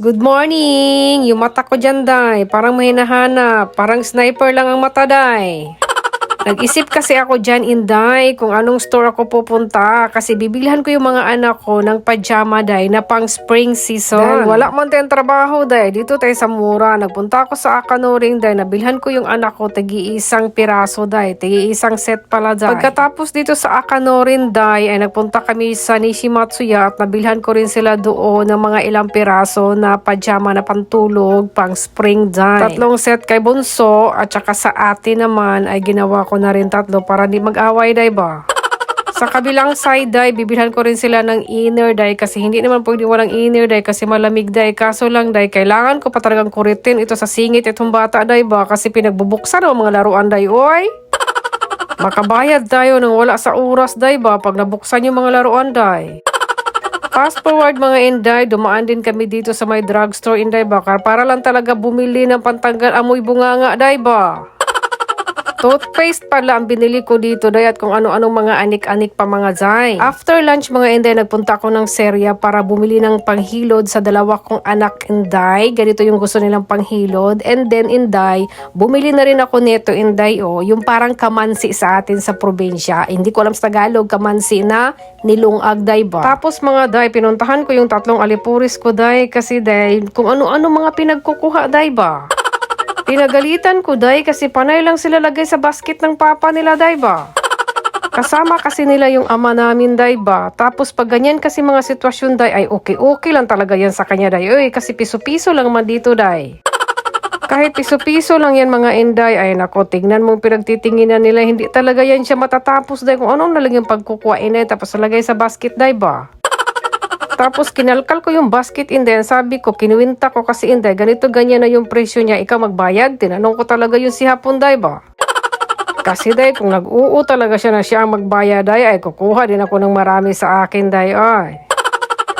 Good morning! Yung mata ko dyan, day. Parang may hinahanap. Parang sniper lang ang mata, day. Nag-isip kasi ako dyan, Inday, kung anong store ako pupunta. Kasi bibilhan ko yung mga anak ko ng pajama, day, na pang spring season. Dahil wala man tayong trabaho, day. Dito tayo sa mura. Nagpunta ako sa Akanoring, day. Nabilhan ko yung anak ko, tagi-isang piraso, day. Tagi-isang set pala, day. Pagkatapos dito sa Akanorin, day, ay nagpunta kami sa Nishimatsuya at nabilhan ko rin sila doon ng mga ilang piraso na pajama na pantulog, pang spring, day. Tatlong set kay Bunso at saka sa ate naman ay ginawa ko na rin tatlo para di mag-away, day ba? Sa kabilang side day, bibilhan ko rin sila ng inner day kasi hindi naman pwede walang inner day kasi malamig day. Kaso lang day, kailangan ko pa talagang kuritin ito sa singit itong bata day ba kasi pinagbubuksan ang mga laruan day, oy. Makabayad tayo nang wala sa oras day ba pag nabuksan yung mga laruan day. Fast forward mga Inday, dumaan din kami dito sa may drugstore Inday Bakar para lang talaga bumili ng pantanggal amoy bunganga day ba. Toothpaste pala ang binili ko dito day at kung ano-anong mga anik-anik pa mga zay. After lunch mga inday, nagpunta ako ng serya para bumili ng panghilod sa dalawa kong anak inday. Ganito yung gusto nilang panghilod. And then inday, bumili na rin ako neto inday oh, yung parang kamansi sa atin sa probinsya. Hindi ko alam sa Tagalog, kamansi na nilungag day ba. Tapos mga day, pinuntahan ko yung tatlong alipuris ko day kasi day, kung ano-ano mga pinagkukuha day ba. Pinagalitan ko, day, kasi panay lang sila lagay sa basket ng papa nila, day ba? Kasama kasi nila yung ama namin, day ba? Tapos pag ganyan kasi mga sitwasyon, day, ay okay-okay lang talaga yan sa kanya, day. Uy, kasi piso-piso lang man dito, day. Kahit piso-piso lang yan mga inday, ay nako, tignan mo pinagtitinginan nila, hindi talaga yan siya matatapos, day. Kung anong nalang yung pagkukuhain, day, tapos lagay sa basket, day ba? Tapos kinalkal ko yung basket in then sabi ko, kinuwinta ko kasi inday, ganito ganyan na yung presyo niya, ikaw magbayad. Tinanong ko talaga yung si Hapunday ba? Kasi day, kung nag-uu talaga siya na siya ang magbayad day, ay kukuha din ako ng marami sa akin day, ay.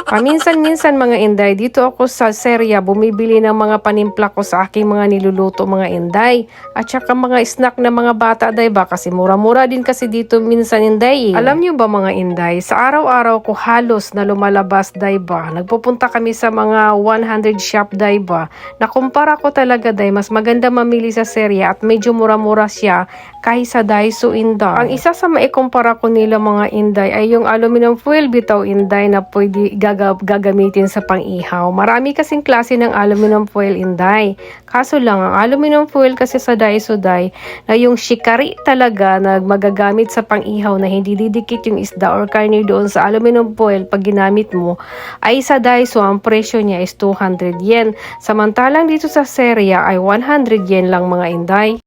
Paminsan-minsan mga inday, dito ako sa serya bumibili ng mga panimpla ko sa aking mga niluluto mga inday. At saka mga snack na mga bata day ba kasi mura-mura din kasi dito minsan inday. eh. Alam niyo ba mga inday, sa araw-araw ko halos na lumalabas day ba. Nagpupunta kami sa mga 100 shop day ba. Nakumpara ko talaga day, mas maganda mamili sa serya at medyo mura-mura siya kaysa Daiso Inday. Ang isa sa maikumpara ko nila mga inday ay yung aluminum foil bitaw inday na pwede gaga- gagamitin sa pang-ihaw. Marami kasing klase ng aluminum foil inday. Kaso lang, ang aluminum foil kasi sa Daiso day na yung shikari talaga na magagamit sa pang-ihaw na hindi didikit yung isda or karne doon sa aluminum foil pag ginamit mo ay sa Daiso ang presyo niya is 200 yen. Samantalang dito sa Seria ay 100 yen lang mga inday.